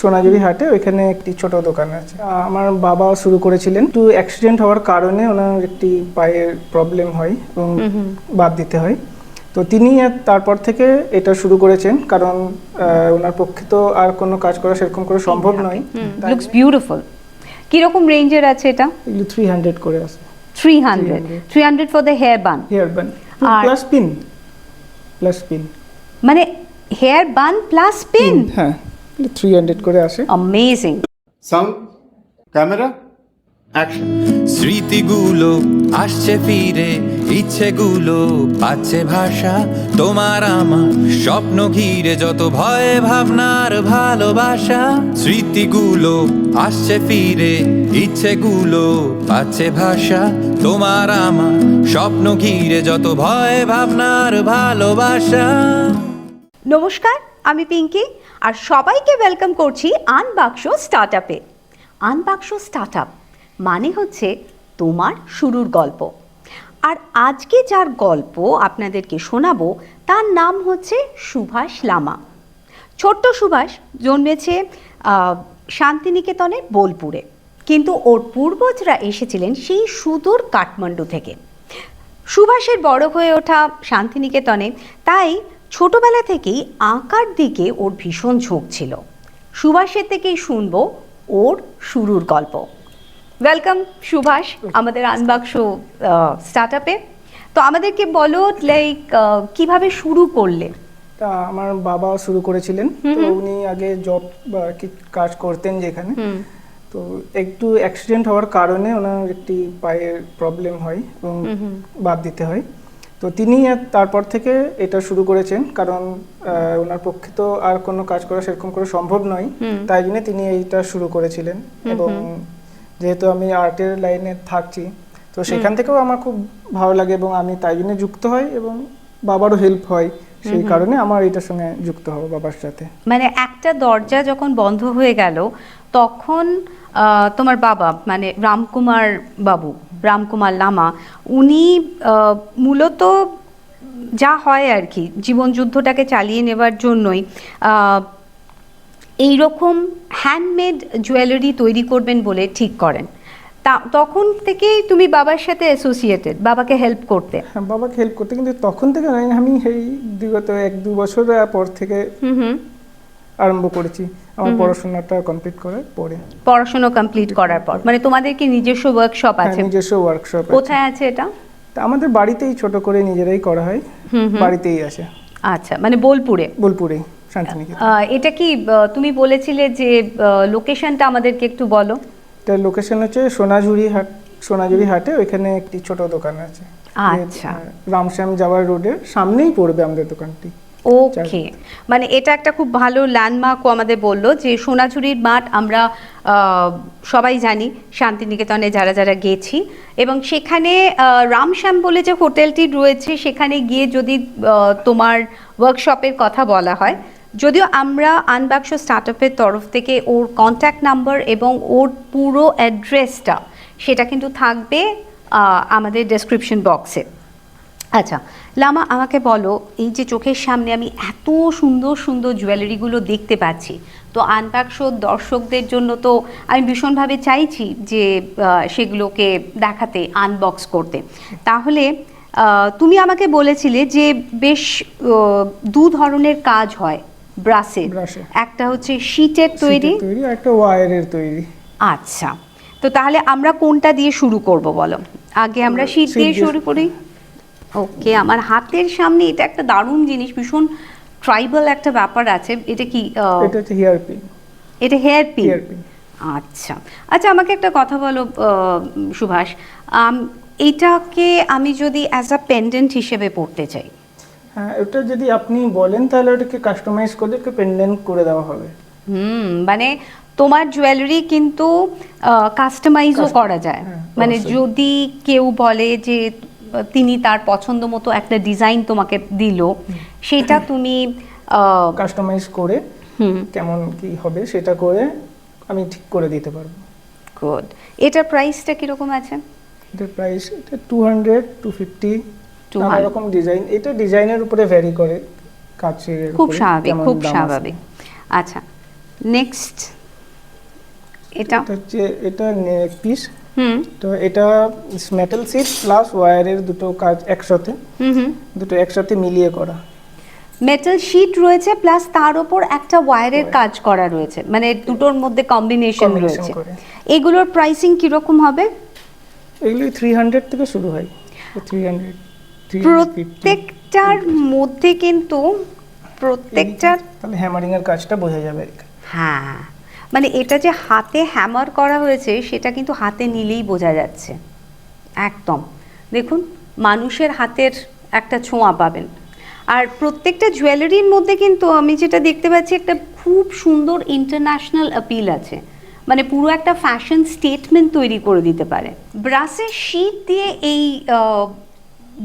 সোনাঝুরি হাটে ওইখানে একটি ছোট দোকান আছে। আমার বাবা শুরু করেছিলেন। একটু অ্যাক্সিডেন্ট হওয়ার কারণে ওনার একটি পায়ের প্রবলেম হয় এবং বাদ দিতে হয়। তো তিনি তারপর থেকে এটা শুরু করেছেন কারণ ওনার পক্ষে তো আর কোনো কাজ করা সেরকম করে সম্ভব নয়। লুকস বিউটিফুল কীরকম রেঞ্জের আছে এটা? এগুলো থ্রি হান্ড্রেড করে আছে। Three hundred three hundred for the hair bun hair bun plus pin plus pin মানে হেয়ার বান প্লাস পিন হ্যাঁ। থ্রি হান্ড্রেড করে আসে। অ্যামেজিং সাউন্ড ক্যামেরা অ্যাকশন স্মৃতিগুলো আসছে ফিরে ইচ্ছেগুলো পাচ্ছে ভাষা। তোমার আমার স্বপ্ন ঘিরে যত ভয় ভাবনার ভালোবাসা। স্মৃতিগুলো আসছে ফিরে ইচ্ছেগুলো পাচ্ছে ভাষা। তোমার আমার স্বপ্ন ঘিরে যত ভয় ভাবনার ভালোবাসা। নমস্কার আমি পিঙ্কি। আর সবাইকে ওয়েলকাম করছি আনবাক্স স্টার্ট আপে আনবাক্স স্টার্ট আপ মানে হচ্ছে তোমার শুরুর গল্প। আর আজকে যার গল্প আপনাদেরকে শোনাবো, তার নাম হচ্ছে সুভাষ লামা। ছোট্ট সুভাষ জন্মেছে শান্তিনিকেতনের বোলপুরে। কিন্তু ওর পূর্বজরা এসেছিলেন সেই সুদূর কাঠমান্ডু থেকে। সুভাষের বড় হয়ে ওঠা শান্তিনিকেতনে, তাই ছোটবেলা থেকেই আঁকার দিকে ওর ভীষণ ঝোঁক ছিল। সুভাষের থেকেই শুনব ওর শুরুর গল্প। ওয়েলকাম সুভাষ আমাদের আনবাক্স স্টার্ট আপে তো আমাদেরকে বলো লাইক কীভাবে শুরু করলে? তা আমার বাবা শুরু করেছিলেন। তো উনি আগে জব বা কাজ করতেন যেখানে। তো একটু অ্যাক্সিডেন্ট হওয়ার কারণে ওনার একটি পায়ের প্রবলেম হয় এবং বাদ দিতে হয়। তো তিনি তারপর থেকে এটা শুরু করেছেন কারণ ওনার পক্ষে তো আর কোনো কাজ করা সেরকম করে সম্ভব নয়। তাই জন্য তিনি এইটা শুরু করেছিলেন। এবং যেহেতু আমি আর্টের লাইনে থাকছি তো সেখান থেকেও আমার খুব ভালো লাগে এবং আমি তাই জন্য যুক্ত হই এবং বাবারও হেল্প হয়। সেই কারণে আমার এটার সঙ্গে যুক্ত হব বাবার সাথে। মানে একটা দরজা যখন বন্ধ হয়ে গেল তখন তোমার বাবা মানে রামকুমার বাবু রামকুমার লামা উনি মূলত যা হয় আর কি জীবন যুদ্ধটাকে চালিয়ে নেবার জন্যই আহ, এইরকম হ্যান্ডমেড জুয়েলারি তৈরি করবেন বলে ঠিক করেন। তা তখন থেকেই তুমি বাবার সাথে অ্যাসোসিয়েটেড বাবাকে হেল্প করতে। হ্যাঁ বাবাকে হেল্প করতে কিন্তু তখন থেকে আমি এই বিগত এক দু বছর পর থেকে আরম্ভ করেছি। আমার পড়াশোনাটা কমপ্লিট করার পরে। পড়াশোনা কমপ্লিট করার পর। মানে তোমাদের কি নিজস্ব ওয়ার্কশপ হ্যাঁ, আছে? নিজস্ব ওয়ার্কশপ কোথায় আছে এটা? তা আমাদের বাড়িতেই ছোট করে নিজেরাই করা হয়। বাড়িতেই আছে আচ্ছা মানে বোলপুরে? বোলপুরে এটা কি তুমি বলেছিলে যে লোকেশনটা আমাদেরকে একটু বলো। এটার লোকেশন হচ্ছে সোনাঝুরি হাট সোনাঝুরি হাটে ওইখানে একটি ছোট দোকান আছে। আচ্ছা। রামশ্যাম যাওয়ার রোডের সামনেই পড়বে আমাদের দোকানটি। ওকে মানে এটা একটা খুব ভালো ল্যান্ডমার্কও আমাদের বলল যে সোনাঝুরির মাঠ আমরা সবাই জানি, শান্তিনিকেতনে যারা যারা গেছি। এবং সেখানে রামশ্যাম বলে যে হোটেলটি রয়েছে, সেখানে গিয়ে যদি তোমার ওয়ার্কশপের কথা বলা হয়, যদিও আমরা আনবাক্স স্টার্টআপের তরফ থেকে ওর কন্ট্যাক্ট নাম্বার এবং ওর পুরো অ্যাড্রেসটা সেটা কিন্তু থাকবে আমাদের ডেসক্রিপশন বক্সে আচ্ছা লামা আমাকে বলো এই যে চোখের সামনে আমি এত সুন্দর সুন্দর জুয়েলারিগুলো দেখতে পাচ্ছি তো আনবাক্স দর্শকদের জন্য তো আমি ভীষণভাবে চাইছি যে সেগুলোকে দেখাতে আনবক্স করতে। তাহলে তুমি আমাকে বলেছিলে যে বেশ দু ধরনের কাজ হয় ব্রাশে। একটা হচ্ছে শীটের তৈরি। একটা ওয়ারের তৈরি। আচ্ছা তো তাহলে আমরা কোনটা দিয়ে শুরু করব বলো? আগে আমরা শীত শীট দিয়ে শুরু করি। ওকে আমার হাতের সামনে এটা একটা দারুণ জিনিস ভীষণ ট্রাইবাল একটা ব্যাপার আছে। এটা কি এটা হচ্ছে হেয়ার পিন এটা হেয়ার পিন হেয়ার পিন আচ্ছা। আচ্ছা আমাকে একটা কথা বলো সুভাষ। এটাকে আমি যদি অ্যাজ আ পেন্ডেন্ট হিসেবে পড়তে চাই। হ্যাঁ ওটা যদি আপনি বলেন তাহলে ওটাকে কাস্টমাইজ করে ওকে পেন্ডেন্ট করে দেওয়া হবে। হুম মানে তোমার জুয়েলারি কিন্তু কাস্টমাইজও করা যায়। হ্যাঁ, মানে যদি কেউ বলে যে তিনি তার পছন্দ মতো একটা ডিজাইন তোমাকে দিল। সেটা তুমি কাস্টমাইজ করে কেমন কি হবে সেটা করে আমি ঠিক করে দিতে পারব। গুড এটার প্রাইসটা কীরকম আছে? এটার প্রাইস এটা টু হান্ড্রেড টু ফিফটি নানা রকম ডিজাইন এটা ডিজাইনের উপরে ভ্যারি করে কাছের খুব স্বাভাবিক খুব স্বাভাবিক। আচ্ছা নেক্সট এটা? হচ্ছে এটা নেক পিস তো এটা মেটাল সিট প্লাস ওয়্যারের দুটো কাজ একসাথে। দুটো একসাথে মিলিয়ে করা। মেটাল শিট রয়েছে প্লাস তার ওপর একটা ওয়্যারের কাজ করা রয়েছে। মানে দুটোর মধ্যে কম্বিনেশন রয়েছে। এগুলোর প্রাইসিং কীরকম হবে? এগুলো থ্রি হান্ড্রেড থেকে শুরু হয়। থ্রি হান্ড্রেড প্রত্যেকটার মধ্যে কিন্তু প্রত্যেকটার তাহলে হ্যামারিং এর কাজটা বোঝা যাবে হ্যাঁ। মানে এটা যে হাতে হ্যামার করা হয়েছে, সেটা কিন্তু হাতে নিলেই বোঝা যাচ্ছে। একদম। দেখুন, মানুষের হাতের একটা ছোঁয়া পাবেন। আর প্রত্যেকটা জুয়েলারির মধ্যে কিন্তু আমি যেটা দেখতে পাচ্ছি, একটা খুব সুন্দর ইন্টারন্যাশনাল অ্যাপিল আছে। মানে পুরো একটা ফ্যাশন স্টেটমেন্ট তৈরি করে দিতে পারে। ব্রাসের শীত দিয়ে এই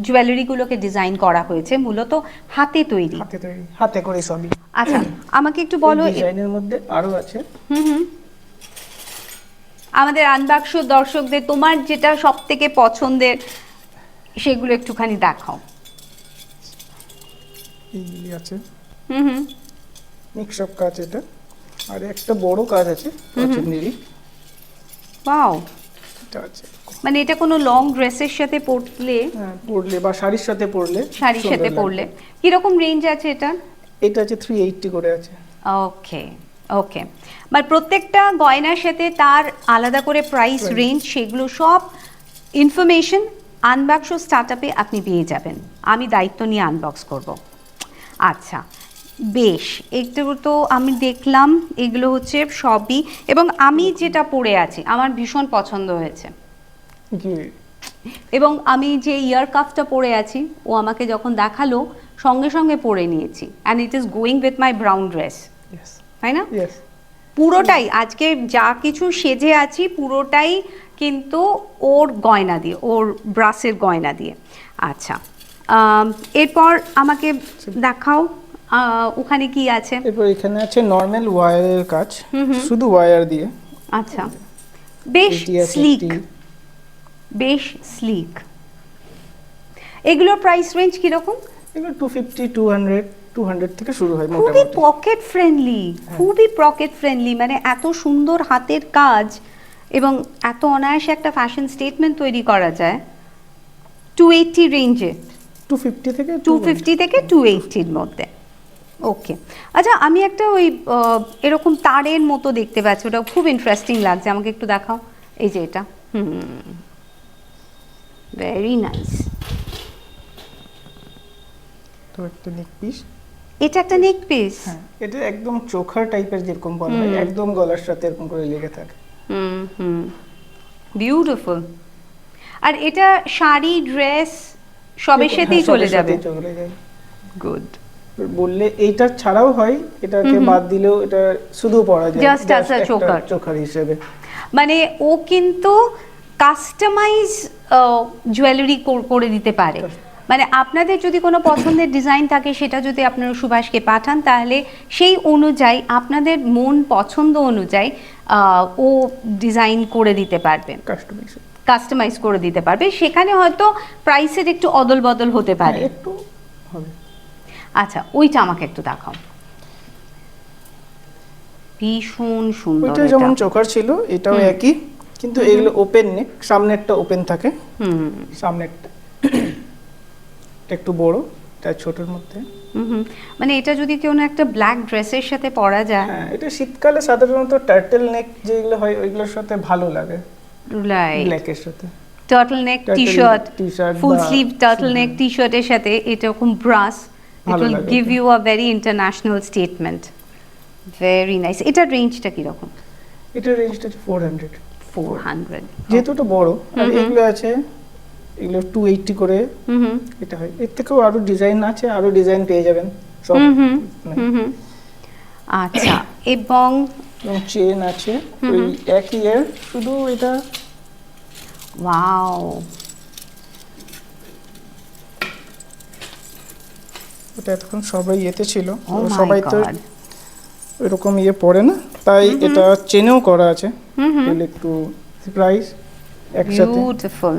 জুয়েলারিগুলোকে ডিজাইন করা হয়েছে মূলত হাতে তৈরি। হাতে তৈরি হাতে করে সবই আচ্ছা আমাকে একটু বলো ডিজাইনের মধ্যে আরও আছে। হুম হুম। আমাদের আনবাক্স দর্শকদের তোমার যেটা সব থেকে পছন্দের সেগুলো একটুখানি দেখাও। এইগুলি আছে। হুম হুম। মিক্স আপ কাজ এটা। আর একটা বড় কাজ আছে পছন্দেরই বাও এটা আছে মানে এটা কোনো লং ড্রেসের সাথে পরলে? হ্যাঁ পরলে বা শাড়ির সাথে পরলে শাড়ির সাথে। পরলে। কীরকম রেঞ্জ আছে এটা? এটা আছে থ্রি এইটটি করে আছে। ওকে ওকে মানে প্রত্যেকটা গয়নার সাথে তার আলাদা করে প্রাইস রেঞ্জ সেগুলো সব ইনফরমেশন আনবাক্স স্টার্টআপে আপনি পেয়ে যাবেন। আমি দায়িত্ব নিয়ে আনবক্স করব। আচ্ছা বেশ একটু তো আমি দেখলাম এগুলো হচ্ছে সবই। এবং আমি যেটা পরে আছি আমার ভীষণ পছন্দ হয়েছে। এবং আমি যে ইয়ার কাফটা পরে আছি ও আমাকে যখন দেখাল সঙ্গে সঙ্গে পরে নিয়েছি। And it is going with my brown dress তাই না? পুরোটাই আজকে যা কিছু সেজে আছি পুরোটাই কিন্তু ওর গয়না দিয়ে ওর ব্রাসের গয়না দিয়ে। আচ্ছা এরপর আমাকে দেখাও। আহ, ওখানে কি আছে? এরপর এখানে আছে নর্মাল ওয়্যারের কাজ। শুধু ওয়্যার দিয়ে। আচ্ছা। বেশ স্লিক বেশ স্লিক এগুলোর প্রাইস রেঞ্জ কীরকম? এগুলো two fifty two hundred two hundred থেকে শুরু হয় খুবই পকেট ফ্রেন্ডলি খুবই পকেট ফ্রেন্ডলি মানে এত সুন্দর হাতের কাজ এবং এত অনায়াসে একটা ফ্যাশন স্টেটমেন্ট তৈরি করা যায়। টু এইটটি রেঞ্জে টু ফিফটি থেকে টু ফিফটি থেকে টু এইটটির মধ্যে। ওকে আচ্ছা আমি একটা ওই এরকম তারের মতো দেখতে পাচ্ছি ওটা খুব ইন্টারেস্টিং লাগছে আমাকে একটু দেখাও। এই যে এটা। হুম ভেরি নাইস তো একটা নেক পিস এটা একটা নেক পিস হ্যাঁ এটা একদম চোখার টাইপের যেরকম বলা হয় একদম গলার সাথে এরকম করে লেগে থাকে। হুম হুম। বিউটিফুল আর এটা শাড়ি ড্রেস সবের হ্যাঁ, সাথেই চলে যাবে? চলে যায়। গুড বললে এইটা ছাড়াও হয় এটাকে বাদ দিলেও এটা শুধু পরা যায়। As a একটা choker. চোখার হিসেবে। মানে ও কিন্তু কাস্টমাইজ জুয়েলারি করে দিতে পারে। মানে আপনাদের যদি কোনো পছন্দের ডিজাইন থাকে সেটা যদি আপনারা সুভাষকে পাঠান তাহলে সেই অনুযায়ী আপনাদের মন পছন্দ অনুযায়ী আহ, ও ডিজাইন করে দিতে পারবে। কাস্টমাইজ কাস্টমাইজ করে দিতে পারবে। সেখানে হয়তো প্রাইসের একটু অদল বদল হতে পারে। একটু হবে। আচ্ছা ওইটা আমাকে একটু দেখাও। ভীষণ সুন্দর এটা। যেমন চোখার ছিল এটাও একই কিন্তু এগুলো ওপেন নেক সামনে একটা ওপেন থাকে। হুম। সামনে একটা। এটা একটু বড় এটা ছোটর মধ্যে। হুম। মানে এটা যদি কেউ না একটা ব্ল্যাক ড্রেসের সাথে পরা যায়। হ্যাঁ এটা শীতকালে সাধারণত টার্টেল নেক যেগুলো হয় ওইগুলোর সাথে ভালো লাগে। রাইট ব্ল্যাকের সাথে। Turtle neck T shirt full sleeve turtle neck T শার্টের সাথে এরকম ব্রাস ইট ভালো উইল লাগে গিভ এটা। You a very international statement very nice এটার রেঞ্জটা কীরকম? এটার রেঞ্জটা ফোর হান্ড্রেড ফোর হান্ড্রেড যেহেতু এটা বড় আর এগুলো আছে এগুলো টু এইটটি করে। হুম এটা হয়। এর থেকেও আরও ডিজাইন আছে আরও ডিজাইন পেয়ে যাবেন। সব হুম হুম মানে আচ্ছা এবং চেন আছে। ওই একই এর শুধু এটা ওয়াও ওটা এতক্ষণ সবাই ইয়েতে ছিল। মাই সবাই তো এরকম ইয়ে পড়ে না তাই এটা চেনেও করা আছে। হুম তাহলে একটু প্রাইস একসাথে। বিউটিফুল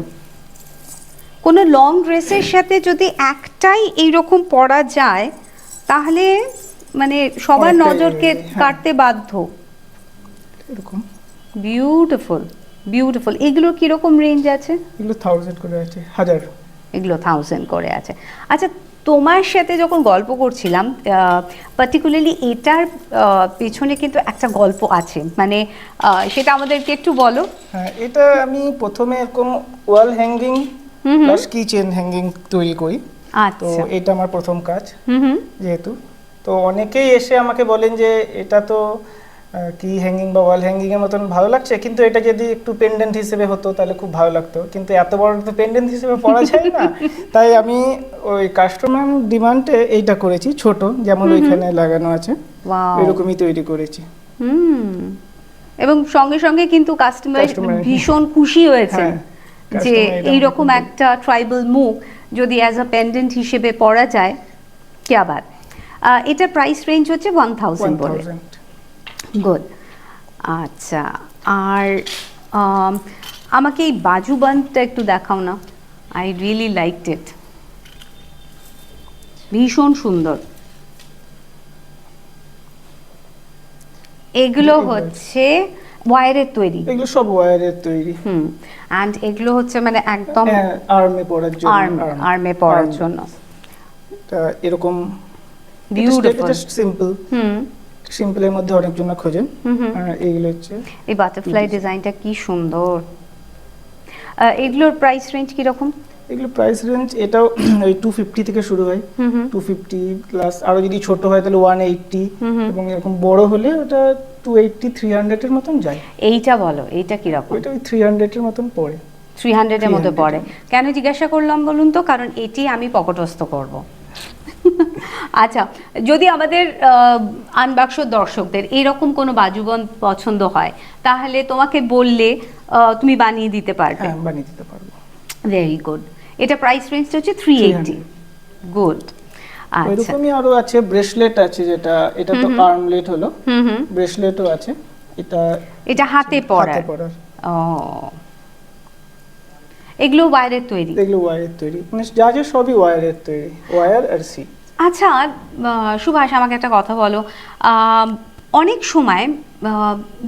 কোনো লং ড্রেসের সাথে যদি একটাই এইরকম পরা যায় তাহলে মানে সবার নজরকে হ্যাঁ। কাটতে বাধ্য। এরকম। বিউটিফুল বিউটিফুল এগুলো কীরকম রেঞ্জ আছে? এগুলো থাউজেন্ড করে আছে হাজার। এগুলো থাউজেন্ড করে আছে। আচ্ছা তোমার সাথে যখন গল্প করছিলাম পার্টিকুলারলি এটার পেছনে কিন্তু একটা গল্প আছে। মানে সেটা আমাদেরকে একটু বলো। হ্যাঁ এটা আমি প্রথমে এরকম wall hanging plus kitchen hanging তৈরি করি। তো আচ্ছা। এটা আমার প্রথম কাজ হুম হুম। যেহেতু। তো অনেকেই এসে আমাকে বলেন যে এটা তো কি হ্যাঙ্গিং বা ওয়াল হ্যাঙ্গিং এর মতন ভালো লাগছে? কিন্তু এটা যদি একটু পেন্ডেন্ট হিসেবে হতো তাহলে খুব ভালো লাগতো। কিন্তু এত বড় তো পেন্ডেন্ট হিসেবে পরা যায় না। তাই আমি ওই কাস্টমার ডিমান্ডে এইটা করেছি ছোট। যেমন ওইখানে লাগানো আছে. এরকমই তৈরি করেছি। হুম। এবং সঙ্গে সঙ্গে কিন্তু কাস্টমার ভীষণ খুশি হয়েছে হ্যাঁ, যে এইরকম একটা ট্রাইবাল মুখ যদি অ্যাজ আ পেন্ডেন্ট হিসেবে পরা যায় কে আবার? এটা প্রাইস রেঞ্জ হচ্ছে ওয়ান থাউজেন্ড গুড আচ্ছা আর আমাকে এই বাজু বানটা একটু দেখাও না। আই রিয়েলি লাইকড ইট ভীষণ সুন্দর। এগুলো হচ্ছে ওয়ারের তৈরি। এগুলো সব ওয়ারের তৈরি। হুম এন্ড এগুলো হচ্ছে মানে একদম আর্মে পরার জন্য। আর্ম আর্মে পরার জন্য। এরকম বিউটিফুল সিম্পল হুম। সিম্পলের মধ্যে অনেকজন খোঁজেন এইগুলো হচ্ছে এই বাটারফ্লাই ডিজাইনটা কি সুন্দর। এগুলোর প্রাইস রেঞ্জ কীরকম? এগুলো প্রাইস রেঞ্জ এটাও ওই টু ফিফটি থেকে শুরু হয়। টু ফিফটি প্লাস আরও যদি ছোট হয় তাহলে ওয়ান এইটটি এবং এরকম বড় হলে ওটা টু এইটটি থ্রি হান্ড্রেডের মতন যায়। এইটা বলো এইটা কীরকম? ওইটা ওই থ্রি হান্ড্রেডের মতন পড়ে। থ্রি হান্ড্রেডের মধ্যে 300 পড়ে। কেন জিজ্ঞাসা করলাম বলুন তো? কারণ এটি আমি পকটস্থ করব। আচ্ছা যদি আমাদের আনবাক্স দর্শকদের এরকম কোনো বাজুবন পছন্দ হয় তাহলে তোমাকে বললে তুমি বানিয়ে দিতে পারবে। হ্যাঁ বানিয়ে দিতে পারব। ভেরি গুড এটা প্রাইস রেঞ্জটা হচ্ছে থ্রি এইটি গুড আচ্ছা। ওইরকমই আরও আছে ব্রেসলেট আছে যেটা এটা তো আর্মলেট হলো। হুম হুম। ব্রেসলেটও আছে। এটা এটা হাতে পরার। ও। এগুলো বাইরের তৈরি। এগুলো ওয়ারের তৈরি। মানে যা যা সবই ওয়ারের তৈরি। ওয়ার আর সি আচ্ছা সুভাষ আমাকে একটা কথা বলো। অনেক সময়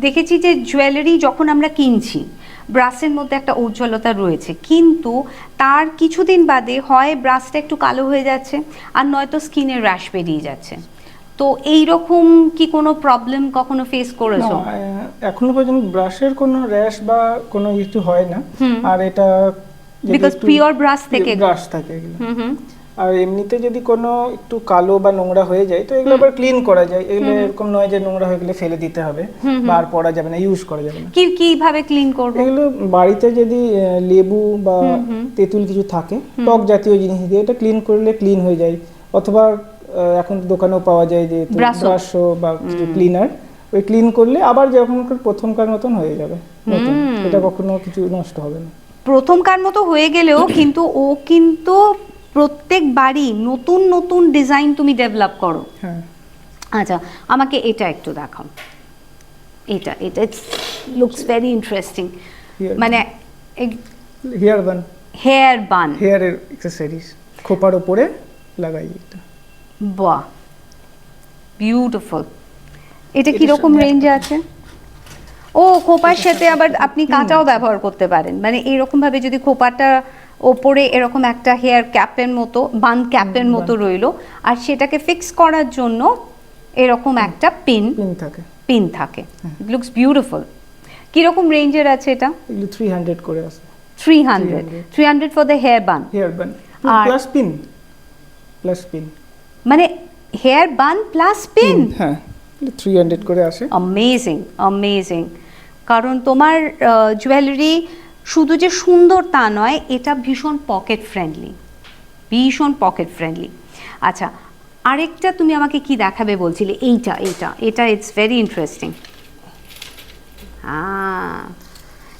দেখেছি যে জুয়েলারি যখন আমরা কিনছি ব্রাসের মধ্যে একটা উজ্জ্বলতা রয়েছে কিন্তু তার কিছুদিন বাদে হয় ব্রাসটা একটু কালো হয়ে যাচ্ছে আর নয়তো স্কিনের র্যাশ বেরিয়ে যাচ্ছে। তো এই রকম কি কোনো প্রবলেম কখনো ফেস করেছ? এখনও পর্যন্ত ব্রাশের কোনো র্যাশ বা কোনো কিছু হয় না। আর এটা বিকজ পিওর ব্রাশ থেকে- ব্রাশ থাকে। হুম হুম। আর এমনিতে যদি কোনো একটু কালো বা নোংরা হয়ে যায় তো এগুলো আবার ক্লিন করা যায়। এগুলো এরকম নয় যে নোংরা হয়ে গেলে ফেলে দিতে হবে বা আর পরা যাবে না ইউজ করা যাবে না। কি কীভাবে ক্লিন করবে? এগুলো বাড়িতে যদি লেবু বা তেঁতুল কিছু থাকে টক জাতীয় জিনিস দিয়ে এটা ক্লিন করলে ক্লিন হয়ে যায়। অথবা এখন দোকানেও পাওয়া যায় যে Brush-ও। বা ক্লিনার ওই ক্লিন করলে আবার যখন প্রথমকার মতন হয়ে যাবে। এটা কখনো কিছু নষ্ট হবে না। প্রথমকার মতো হয়ে গেলেও কিন্তু ও কিন্তু প্রত্যেক বাড়ি নতুন নতুন ডিজাইন তুমি ডেভেলপ করো। হ্যাঁ। আচ্ছা আমাকে এটা একটু দেখাও। এটা এটা ইটস লুকস ভেরি ইন্টারেস্টিং মানে হেয়ার বান হেয়ার বান হেয়ারের এক্সেসরিজ খোপার উপরে লাগাই এটা। বাহ! বিউটিফুল এটা কীরকম রেঞ্জে আছে? ও খোপার সাথে আবার আপনি কাঁটাও ব্যবহার করতে পারেন। মানে এরকম ভাবে যদি খোপাটা ওপরে এরকম একটা হেয়ার ক্যাপের মতো বান ক্যাপের মতো রইল। আর সেটাকে ফিক্স করার জন্য এরকম একটা পিন পিন থাকে। পিন থাকে। লুকস বিউটিফুল কীরকম রেঞ্জের আছে এটা? এগুলো থ্রি হান্ড্রেড করে আসে three hundred three hundred for the hair bun hair bun R- plus pin plus pin মানে হেয়ার বান প্লাস পিন হ্যাঁ। থ্রি হান্ড্রেড করে আসে। অ্যামেজিং অ্যামেজিং কারণ তোমার জুয়েলারি শুধু যে সুন্দর তা নয় এটা ভীষণ পকেট ফ্রেন্ডলি ভীষণ পকেট ফ্রেন্ডলি আচ্ছা আরেকটা তুমি আমাকে কি দেখাবে বলছিলে? এইটা এইটা এটা ইটস ভেরি ইন্টারেস্টিং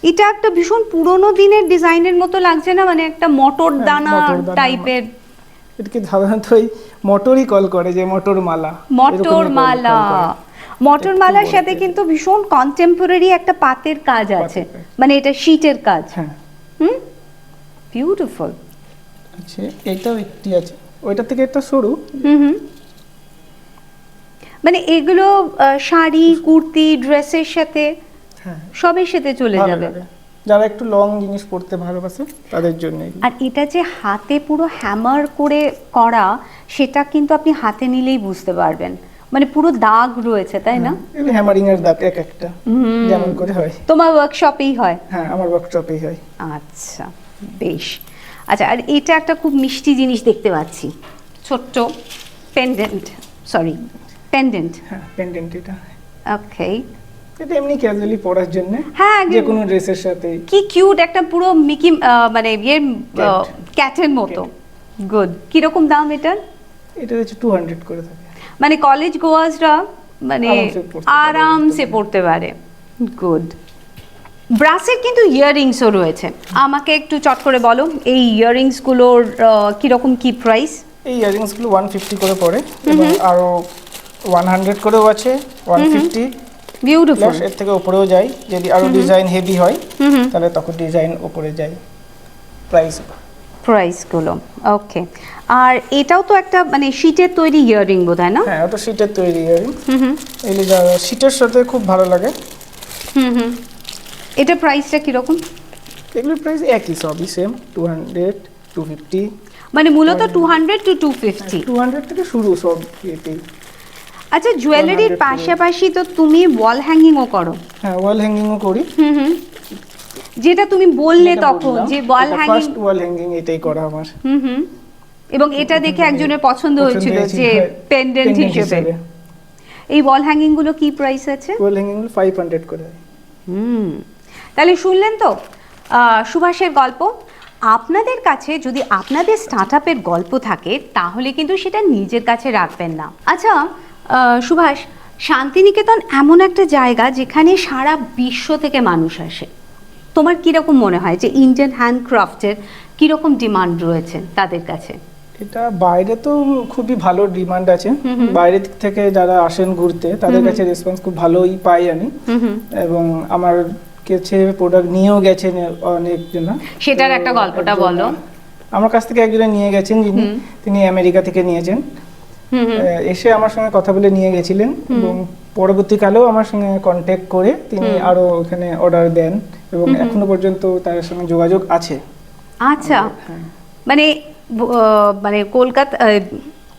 এটা একটা ভীষণ পুরোনো দিনের ডিজাইনের মতো লাগছে না? মানে একটা মটর হ্যাঁ, দানা টাইপের এটাকে সাধারণত ওই মোটরই কল করে যে মোটর মালা মটর মালা। মটর মালার সাথে কিন্তু ভীষণ কন্টেম্পোরারি একটা পাতের কাজ আছে। মানে এটা শীটের কাজ। হ্যাঁ। হুম? বিউটিফুল আচ্ছা এটাও একটি আছে। ওইটা থেকে একটা সরু। হুম হুম। মানে এগুলো শাড়ি কুর্তি ড্রেসের সাথে হ্যাঁ। সবের সাথে চলে যাবে। যারা একটু লং জিনিস পরতে ভালোবাসে তাদের জন্য আর এটা যে হাতে পুরো হ্যামার করে করা সেটা কিন্তু আপনি হাতে নিলেই বুঝতে পারবেন। মানে পুরো দাগ রয়েছে তাই না? হ্যামারিং এর দাগ এক একটা যেমন করে হয়। তোমার ওয়ার্কশপেই হয়? হ্যাঁ আমার ওয়ার্কশপেই হয়। আচ্ছা বেশ। আচ্ছা আর এটা একটা খুব মিষ্টি জিনিস দেখতে পাচ্ছি। ছোট্ট পেন্ডেন্ট সরি পেন্ডেন্ট হ্যাঁ পেন্ডেন্ট এটা। ওকে এটা এমনি ক্যাজুয়ালি পরার জন্য হ্যাঁ। যে কোনো ড্রেসের সাথে। কি কিউট একটা পুরো মিকি মানে ইয়ের ক্যাটের মতো। গুড কীরকম দাম এটার? এটা হচ্ছে টু হান্ড্রেড করে থাকে। মানে কলেজ গোয়াসরা মানে আরামসে পড়তে পারে। গুড ব্রাসের কিন্তু ইয়াররিংসও রয়েছে। আমাকে একটু চট করে বলো এই ইয়াররিংসগুলোর কীরকম কি প্রাইস এই ইয়ারিংসগুলো ওয়ান ফিফটি করে পড়ে এবং আরও ওয়ান হান্ড্রেড করেও আছে ওয়ান ফিফটি বিউটিফুল এর থেকে উপরেও যায়। যদি আরও ডিজাইন হেভি হয় তাহলে তখন ডিজাইন উপরে যায়। প্রাইস প্রাইসগুলো ওকে আর এটাও তো একটা মানে শীটের তৈরি ইয়াররিং বোধ হয় না হ্যাঁ ওটা শীটের তৈরি ইয়ারিং হুম এগুলো যা শীটের সাথে খুব ভালো লাগে। হুম হুম। এটা প্রাইসটা কীরকম? এগুলোর প্রাইস একই সবই same two hundred two fifty মানে মূলত two hundred two two fifty two hundred থেকে শুরু সব ইয়েতেই আচ্ছা জুয়েলারির পাশাপাশি তো তুমি ওয়াল হ্যাঙ্গিংও করো। হ্যাঁ ওয়াল হ্যাঙ্গিংও করি। হুম হুম। যেটা তুমি বললে তখন যে wall hanging first wall hanging এটাই করা আমার। হুম হুম। এবং এটা দেখে একজনের পছন্দ হয়েছিল যে পেন্ডেন্ট হিসেবে। এই ওয়াল হ্যাঙ্গিংগুলো কি প্রাইস আছে? ওয়াল হ্যাঙ্গিং ফাইভ হান্ড্রেড করে। হুম। তাহলে শুনলেন তো সুভাষের গল্প। আপনাদের কাছে যদি আপনাদের স্টার্ট আপের গল্প থাকে তাহলে কিন্তু সেটা নিজের কাছে রাখবেন না। আচ্ছা সুভাষ শান্তিনিকেতন এমন একটা জায়গা যেখানে সারা বিশ্ব থেকে মানুষ আসে। তোমার কীরকম মনে হয় যে ইন্ডিয়ান হ্যান্ডক্রাফটের কীরকম ডিমান্ড রয়েছে তাদের কাছে? এটা বাইরে তো খুবই ভালো ডিমান্ড আছে। বাইরে থেকে যারা আসেন ঘুরতে তাদের কাছে রেসপন্স খুব ভালোই পাই আমি। এবং আমার কাছে প্রোডাক্ট নিয়েও গেছেন অনেকজন। সেটার একটা গল্পটা বলো। আমার কাছ থেকে একজনে নিয়ে গেছেন যিনি তিনি আমেরিকা থেকে নিয়েছেন। এসে আমার সঙ্গে কথা বলে নিয়ে গেছিলেন এবং পরবর্তীকালেও আমার সঙ্গে কন্ট্যাক্ট করে তিনি আরও ওখানে অর্ডার দেন এবং এখনও পর্যন্ত তার সঙ্গে যোগাযোগ আছে। আচ্ছা। হ্যাঁ। মানে মানে কলকাতা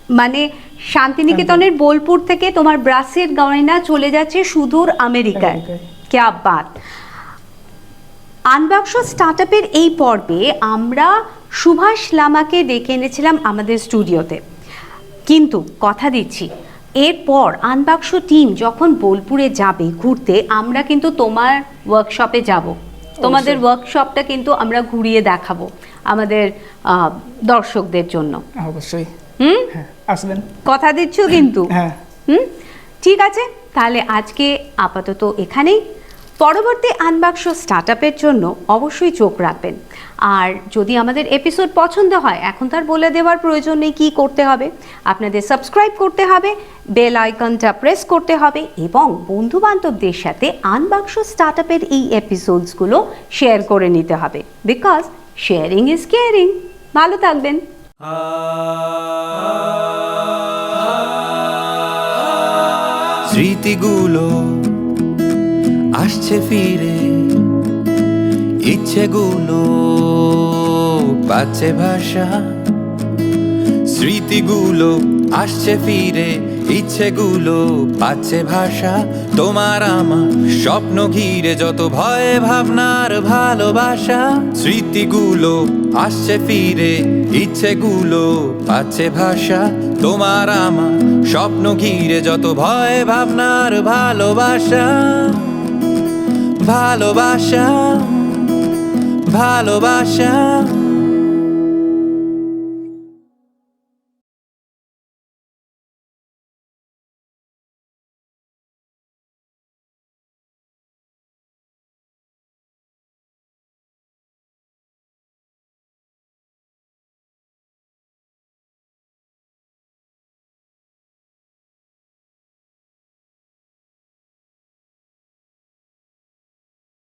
মানে শান্তিনিকেতনের বোলপুর থেকে তোমার ব্রাসের গয়না চলে যাচ্ছে সুদূর আমেরিকায়। ক্যা বাত। আনবাক্স স্টার্টআপের এই পর্বে আমরা সুভাষ লামাকে ডেকে এনেছিলাম আমাদের স্টুডিওতে। কিন্তু কথা দিচ্ছি এরপর আনবাক্স টিম যখন বোলপুরে যাবে ঘুরতে আমরা কিন্তু তোমার ওয়ার্কশপে যাব। তোমাদের ওয়ার্কশপটা কিন্তু আমরা ঘুরিয়ে দেখাবো আমাদের আহ, দর্শকদের জন্য। অবশ্যই। হুম? হ্যাঁ আসবেন। কথা দিচ্ছ কিন্তু। হ্যাঁ। হুম? ঠিক আছে তাহলে আজকে আপাতত এখানেই। পরবর্তী আনবাক্স স্টার্টআপের জন্য অবশ্যই চোখ রাখবেন। আর যদি আমাদের এপিসোড পছন্দ হয়, এখন তার বলে দেওয়ার প্রয়োজন নেই কী করতে হবে। আপনাদের সাবস্ক্রাইব করতে হবে বেল আইকনটা প্রেস করতে হবে এবং বন্ধু বান্ধবদের সাথে আনবাক্স স্টার্টআপের এই এপিসোডসগুলো শেয়ার করে নিতে হবে। বিকজ শেয়ারিং ইজ কেয়ারিং ভালো থাকবেন। স্মৃতিগুলো আসছে ফিরে। ইচ্ছেগুলো পাচ্ছে ভাষা। স্মৃতিগুলো আসছে ফিরে। ইচ্ছেগুলো পাচ্ছে ভাষা। তোমার আমার স্বপ্ন ঘিরে যত ভয় ভাবনার ভালোবাসা। স্মৃতিগুলো আসছে ফিরে। ইচ্ছেগুলো পাচ্ছে ভাষা। তোমার আমার স্বপ্ন ঘিরে যত ভয় ভাবনার ভালোবাসা। ভালোবাসা ভালোবাসা।